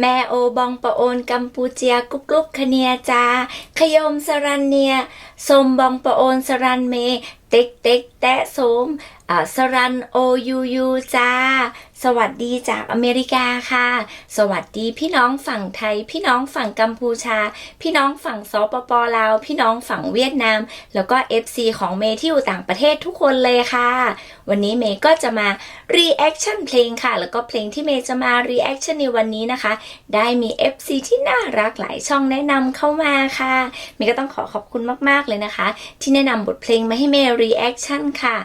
แม่โอบองปะโอนกัมพูเจียกุ๊กลุกคเนียจา ขยมสรันเนียสมบองปะโอนสรันเม เต็กเต็กแตะสมอ่าสรันโอยูยูจ้า สวัสดีจากอเมริกาค่ะ สวัสดีพี่น้องฝั่งไทย พี่น้องฝั่งกัมพูชา พี่น้องฝั่งสปปลาว พี่น้องฝั่งเวียดนาม แล้วก็ FC ของเมย์ที่อยู่ต่างประเทศทุกคนเลยค่ะ วันนี้เมย์ก็จะมา reaction เพลงค่ะ แล้วก็เพลงที่เมย์จะมา reaction ในวันนี้นะคะ ได้มี FC ที่น่ารักหลายช่องแนะนำเข้ามาค่ะ เมย์ก็ต้องขอขอบคุณมากๆเลยนะคะ ที่แนะนำบทเพลงมาให้เมย์ reaction ค่ะ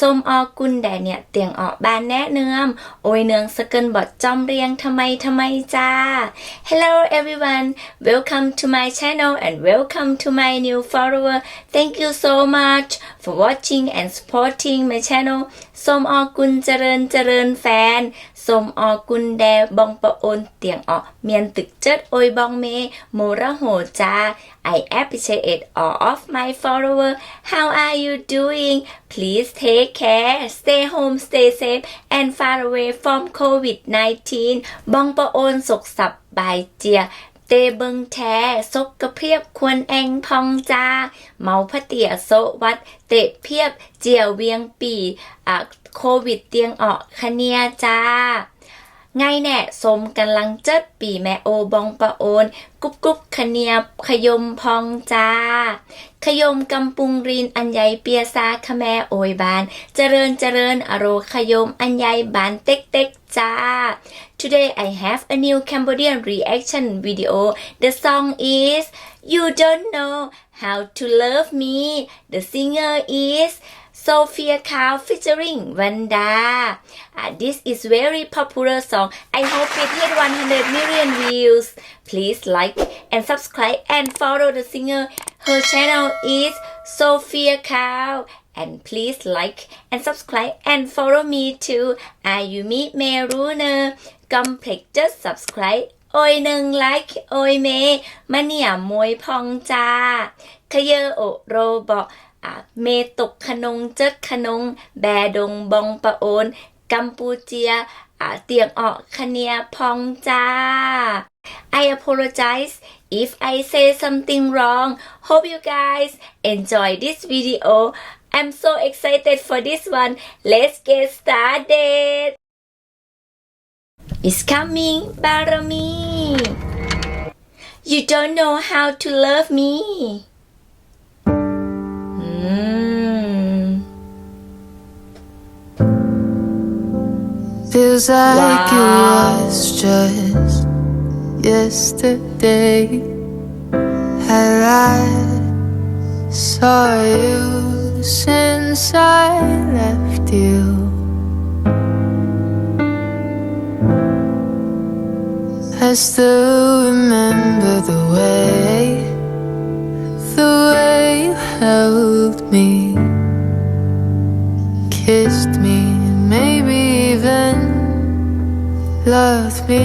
ส้มออกุลแดเนี่ยเตียงออกบานแนะเนือมโอยเนืองสเกินบอดจอมเรียงทำไมทำไมจ้า Hello everyone welcome to my channel and welcome to my new follower thank you so much for watching and supporting my channel สมอกุลเจริญเจริญแฟนสมอกุลแดบองปะโอนเตียงออเมียนตึกเจิดโอยบองเมโมระโหจ้า I appreciate all of my follower how are you doing please take care stay home stay safe and far away from COVID-19 บองปะโอนสกสับบายเจีย เตเบิงแท้ซกกระเพียบควรแองพองจา เมาพะเตียโซวัด เตะเพียบเจียวเวียงปีอะโควิดเตียงออกคเนียจ้า ไงแน่สมกันลังเจิดปีแม่โอบองปะโอน กุบกุ๊บขเนียบขยมพองจ้า ขยมกำปุงรีนอันใหญ่เปียซาขแม่โอยบาน เจริญเจริญอโรขยมอันใหญ่บานเต็กเต็กจ้า Today I have a new Cambodian reaction video. The song is You Don't Know How to Love Me. The singer is Sophia Cow featuring Vanda. Uh, this is very popular song. I hope it hit 100 million views. Please like and subscribe and follow the singer. Her channel is Sophia Cow. And please like and subscribe and follow me too. Ayumi Meruner. Complex just subscribe โอยหนึ่งไลค์โอยเมมาเนี่ยมวยพองจ้าขยเยอโอโรบอกอ่ะ เมตกขนงเจิดขนง แบดงบองปะโอน กัมพูเจียเตียงออกคเนียพองจ้า I apologize if I say something wrong. Hope you guys enjoy this video. I'm so excited for this one. Let's get started. It's coming, Barami. You don't know how to love me. Feels like Wow. it was just yesterday. And I saw you since I left you. I still remember the way, the way you held me, loved me.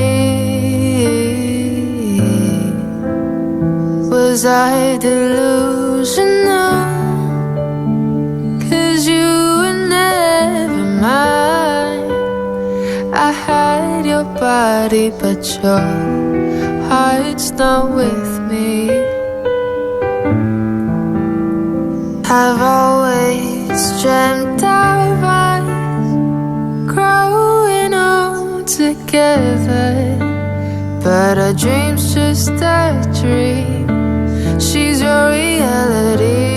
Was I delusional? Cause you were never mine. I had your body, but your heart's not with me. I've always dreamt of together. But a dream's just a dream. She's your reality.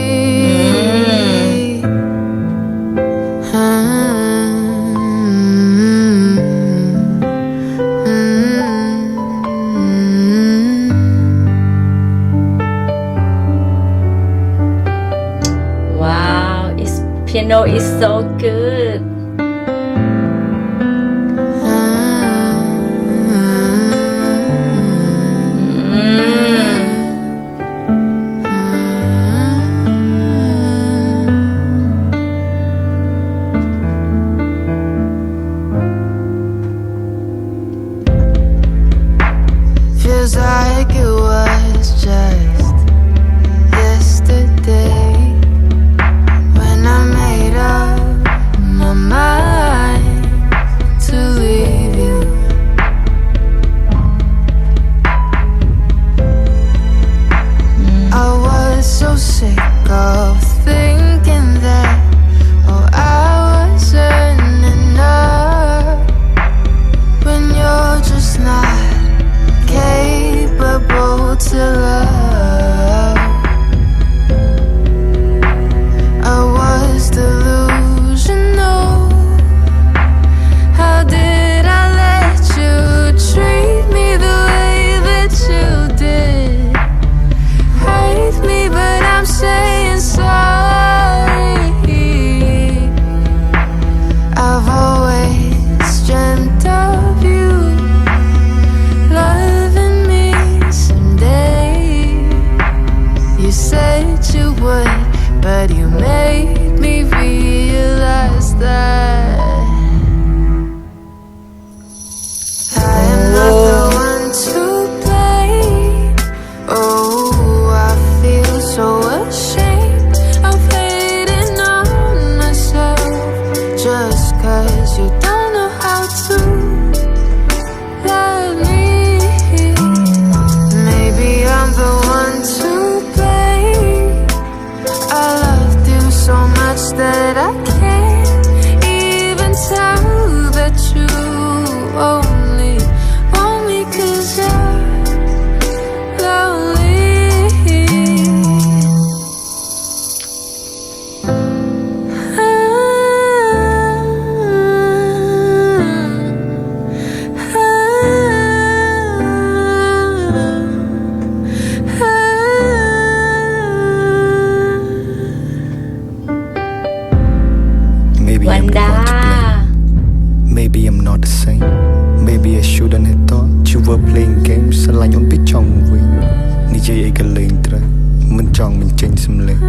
cause you want Maybe I'm not the same Maybe I shouldn't have thought you were playing games ស្រឡាញ់អូនពីចង់វិញនិយាយអីក៏លេងត្រូវមិនចង់មិនចេញសំឡេង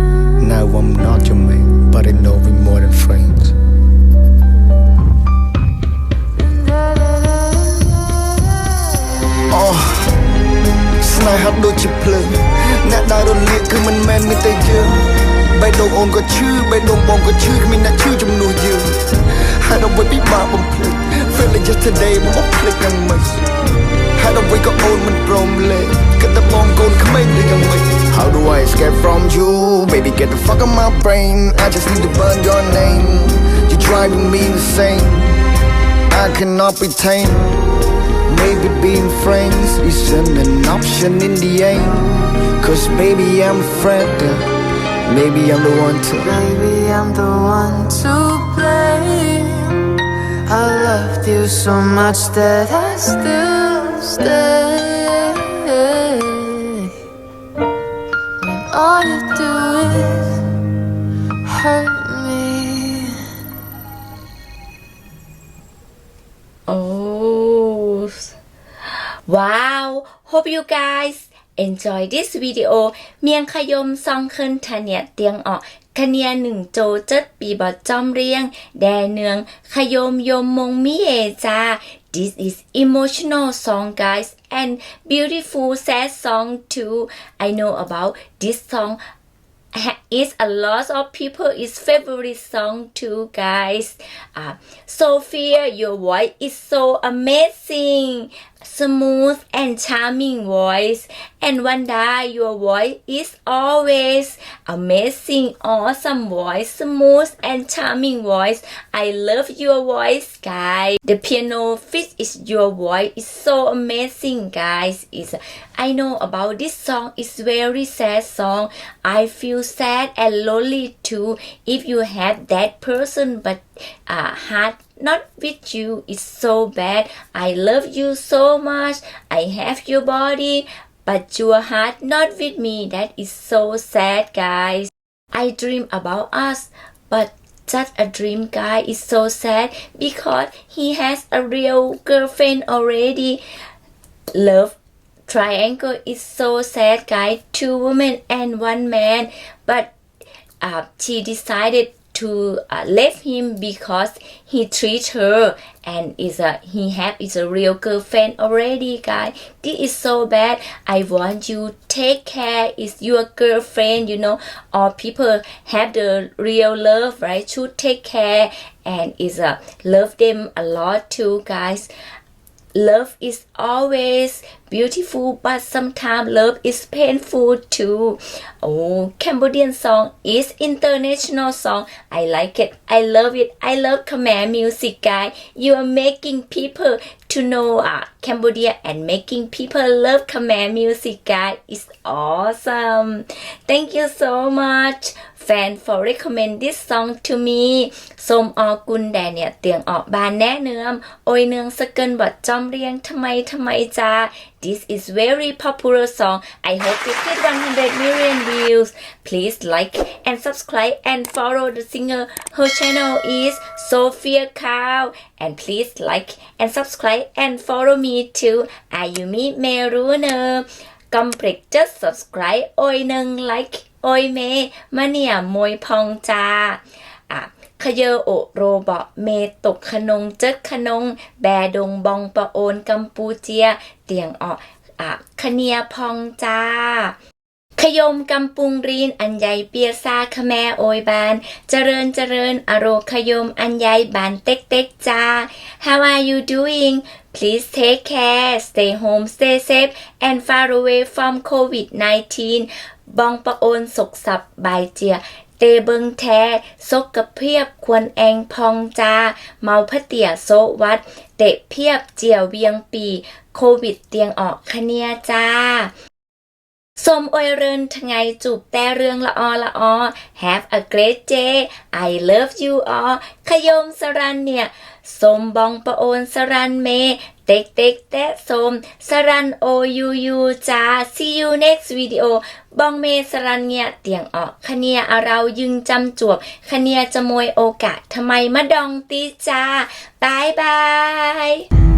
Now I'm not your man but I know we more than friends អូស្នេហ៍ដូចជាភ្លើងអ្នកដែលរលាកគឺមិនមែនមានតែយើងបេះដូងអូនក៏ឈឺបេះដូងបងក៏ឈឺគ្មានអ្នកឈឺជំនួសយើង ហើយដល់វិញពិបាកបំភ្លេច Feel like yesterday មកបំភ្លេចយ៉ាងម៉េចហើយដល់វិញក៏អូនមិនព្រមលេគិតតែបងកូនក្មេងឬយ៉ាងម៉េច How do I escape from you baby get the fuck out my brain I just need to burn your name you driving me insane I cannot be tamed Maybe being friends isn't an option in the end. Cause baby, I'm a friend. uh, Maybe I'm the one to. Maybe I'm the one to blame. I loved you so much that I still stay. When all you do is hurt me. Oh, wow! Hope you guys enjoy this video เมียงขยมซองขึ้นทะเนียเตียงออก คะเนียหนึ่งโจเจ็ดปีบอดจอมเรียง แดเนืองขยมยมมงมิเอจา This is emotional song guys and beautiful sad song too I know about this song ha- is a lot of people is favorite song too guys uh, sophia your voice is so amazing smooth and charming voice. And one day your voice is always amazing awesome voice smooth and charming voice. I love your voice guys. The piano fit is your voice is so amazing guys. Is i know about this song. Is very sad song. I feel sad and lonely too if you have that person but uh, heart not with you it's so bad. I love you so much. I have your body but your heart not with me. That is so sad guys. I dream about us but just a dream guy is so sad because he has a real girlfriend already. Love triangle is so sad guy. Two women and one man but uh, she decided to uh, leave him because he treats her and is a he have is a real girlfriend already guy. This is so bad. I want you take care. Is your girlfriend you know. Or people have the real love right? Should take care and is a love them a lot too guys love is always beautiful but sometimes love is painful too. Oh cambodian song is international song. I like it. I love it. I love khmer music guy. You are making people to know uh, cambodia and making people love khmer music guy. Is awesome. Thank you so much fan for recommend this song to me ส้มออกุลแดเนี่ยเตียงออกบานแน่เนือม โอยเนืองสเกินบอดจอมเรียงทำไมทำไมจ้า This is very popular song I hope it hit 100 million views Please like and subscribe and follow the singer Her channel is Sophia Cow and please like and subscribe and follow me too Ayumi Meruner กำปริก just subscribe โอยหนึ่ง like โอยเมมะเนียมวยพองจาอะขยเยอโอโรบอเมตกขนงเจิดขนง แบดงบองปะโอนกัมพูเจีย เตียงออกอะคเนียพองจา ขยมกำปุงรีนอันใหญ่เปียซาขแมโอยบาน เจริญเจริญอโรขยมอันใหญ่บานเต็กเต็กจ้า How are you doing Please take care stay home stay safe and far away from COVID-19 บองปะโอนสกสับบายเจียเตเบิงแท้ซกกระเพียบควรแองพองจา เมาพะเตียโซวัด เตะเพียบเจียวเวียงปี โควิดเตียงออกคเนียจ้า สมอวยเรินทไงจูบแต่เรื่องละออละออ Have a great day I love you all ขยมสรันเนี่ยสมบองปะโอนสรันเม เต็กเต็กแตะสม สรันโอยูยูจ้า See you next video บองเมสรันเนี่ยเตียงออกคเนียอเรายึงจำจวบคเนียจะมวยโอกาสทำไมมาดองตีจ้าบายบาย